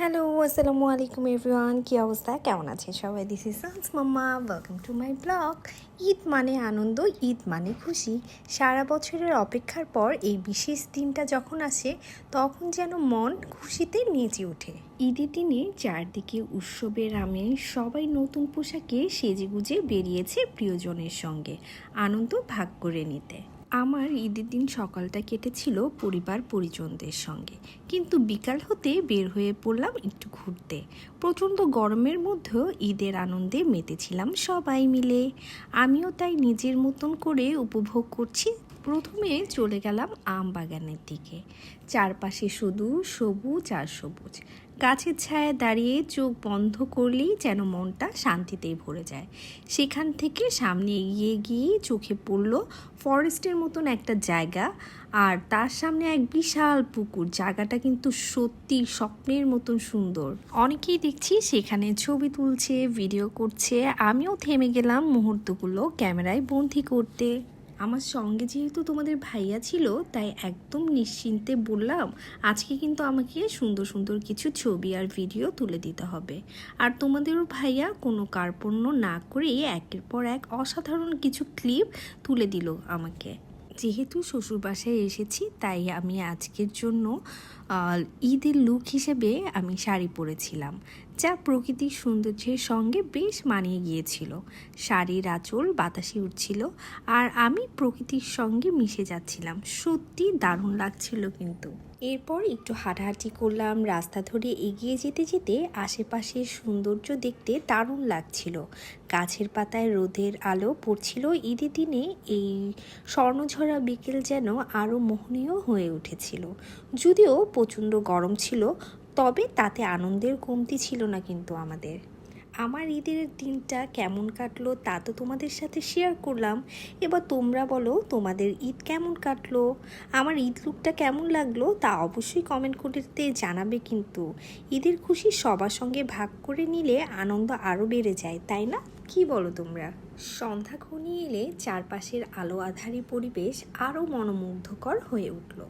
Hello আসসালামু আলাইকুম everyone কী অবস্থা? কেমন আছে সবাই? দিস ইজ সান্স মাম্মা welcome to my blog Eid মানে আনন্দ, ঈদ মানে খুশি। সারা বছরের অপেক্ষার পর এই বিশেষ দিনটা যখন আসে, তখন যেন মন খুশিতে নেচে ওঠে। ঈদের দিনে চারদিকে উৎসবের আমেজ, সবাই নতুন পোশাকে সেজেগুজে বেরিয়েছে প্রিয়জনের সঙ্গে। আনন্দ ভাগ করে নিতে। আমার ঈদের দিন সকালটা কেটেছিল পরিবার পরিজনদের সঙ্গে। কিন্তু বিকাল হতে বের হয়ে পড়লাম একটু ঘুরতে। প্রচণ্ড গরমের মধ্যেও ঈদের আনন্দে মেতেছিলাম সবাই মিলে। আমিও তাই নিজের মতন করে উপভোগ করছি। প্রথমে চলে গেলাম আম বাগানের দিকে। চারপাশে শুধু সবুজ আর সবুজ। গাছের ছায়ায় দাঁড়িয়ে চোখ বন্ধ করলেই যেন মনটা শান্তিতেই ভরে যায়। সেখান থেকে সামনে এগিয়ে গিয়ে চোখে পড়ল ফরেস্টের মতন একটা জায়গা আর তার সামনে এক বিশাল পুকুর। জায়গাটা কিন্তু সত্যি স্বপ্নের মতন সুন্দর। অনেকেই দেখছি সেখানে ছবি তুলছে, ভিডিও করছে। আমিও থেমে গেলাম মুহূর্তগুলো ক্যামেরায় বন্দি করতে। আমার সঙ্গে যেহেতু তোমাদের ভাইয়া ছিল, তাই একদম নিশ্চিন্তে বললাম আজকে কিন্তু আমাকে সুন্দর সুন্দর কিছু ছবি আর ভিডিও তুলে দিতে হবে। আর তোমাদেরও ভাইয়া কোনো কার্পণ্য না করেই একের পর এক অসাধারণ কিছু ক্লিপ তুলে দিল আমাকে। যেহেতু শ্বশুর বাসায় এসেছি, তাই আমি আজকের জন্য ঈদের লুক হিসেবে আমি শাড়ি পরেছিলাম। যা প্রকৃতির সৌন্দর্যের সঙ্গে বেশ মানিয়ে গিয়েছিল। শাড়ির আঁচল বাতাসে উঠছিল আর আমি প্রকৃতির সঙ্গে মিশে যাচ্ছিলাম। সত্যি দারুণ লাগছিল কিন্তু। এরপর একটু হাঁটাহাঁটি করলাম, রাস্তা ধরে এগিয়ে যেতে যেতে আশেপাশের সৌন্দর্য দেখতে দারুণ লাগছিল। গাছের পাতায় রোদের আলো পড়ছিল, ঈদের দিনে এই স্বর্ণঝরা বিকেল যেন আরও মোহনীয় হয়ে উঠেছিল। যদিও প্রচণ্ড গরম ছিল তবে তাতে আনন্দের কমতি ছিল না কিন্তু আমাদের। আমার ঈদের দিনটা কেমন কাটলো তা তো তোমাদের সাথে শেয়ার করলাম। এবার তোমরা বলো, তোমাদের ঈদ কেমন কাটলো? আমার ঈদ লুকটা কেমন লাগল তা অবশ্যই কমেন্ট করতে জানাবে কিন্তু। ঈদের খুশি সবার সঙ্গে ভাগ করে নিলে আনন্দ আরও বেড়ে যায়, তাই না? কি বলো তোমরা? সন্ধ্যা ঘনিয়ে এলে চারপাশের আলো আধারী পরিবেশ আরও মনোমুগ্ধকর হয়ে উঠল।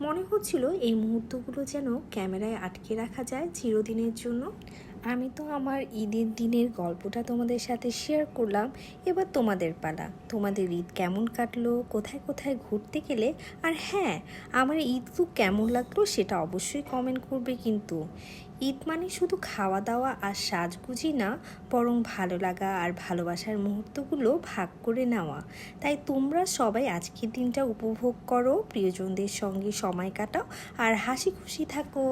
মনে হচ্ছিল এই মুহূর্তগুলো যেন ক্যামেরায় আটকে রাখা যায় চিরদিনের জন্য। আমি তো আমার ঈদের দিনের গল্পটা তোমাদের সাথে শেয়ার করলাম। এবার তোমাদের পালা। তোমাদের ঈদ কেমন কাটলো? কোথায় কোথায় ঘুরতে গেলে? আর হ্যাঁ আমার ঈদ তো কেমন লাগল সেটা অবশ্যই কমেন্ট করবে কিন্তু। ঈদ মানে শুধু খাওয়া দাওয়া আর সাজগুজি না, বরং ভালো লাগা আর ভালোবাসার মুহূর্তগুলো ভাগ করে নেওয়া। তাই তোমরা সবাই আজকের দিনটা উপভোগ করো, প্রিয়জনদের সঙ্গে সময় কাটাও আর হাসি খুশি থাকো।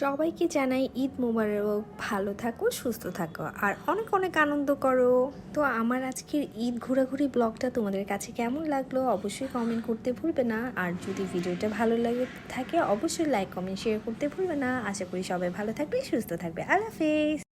সবাইকে জানাই ঈদ মোবারক। ভালো থাকো, সুস্থ থাকো আর অনেক অনেক আনন্দ করো। তো আমার আজকের ঈদ ঘোরাঘুরি ব্লগটা তোমাদের কাছে কেমন লাগল অবশ্যই কমেন্ট করতে ভুলবে না। আর যদি ভিডিওটা ভালো লাগে থাকে অবশ্যই লাইক কমেন্ট শেয়ার করতে ভুলবে না। আশা করি সবাই ভালো থাকবে, সুস্থ থাকবে। আল্লাহ হাফেজ।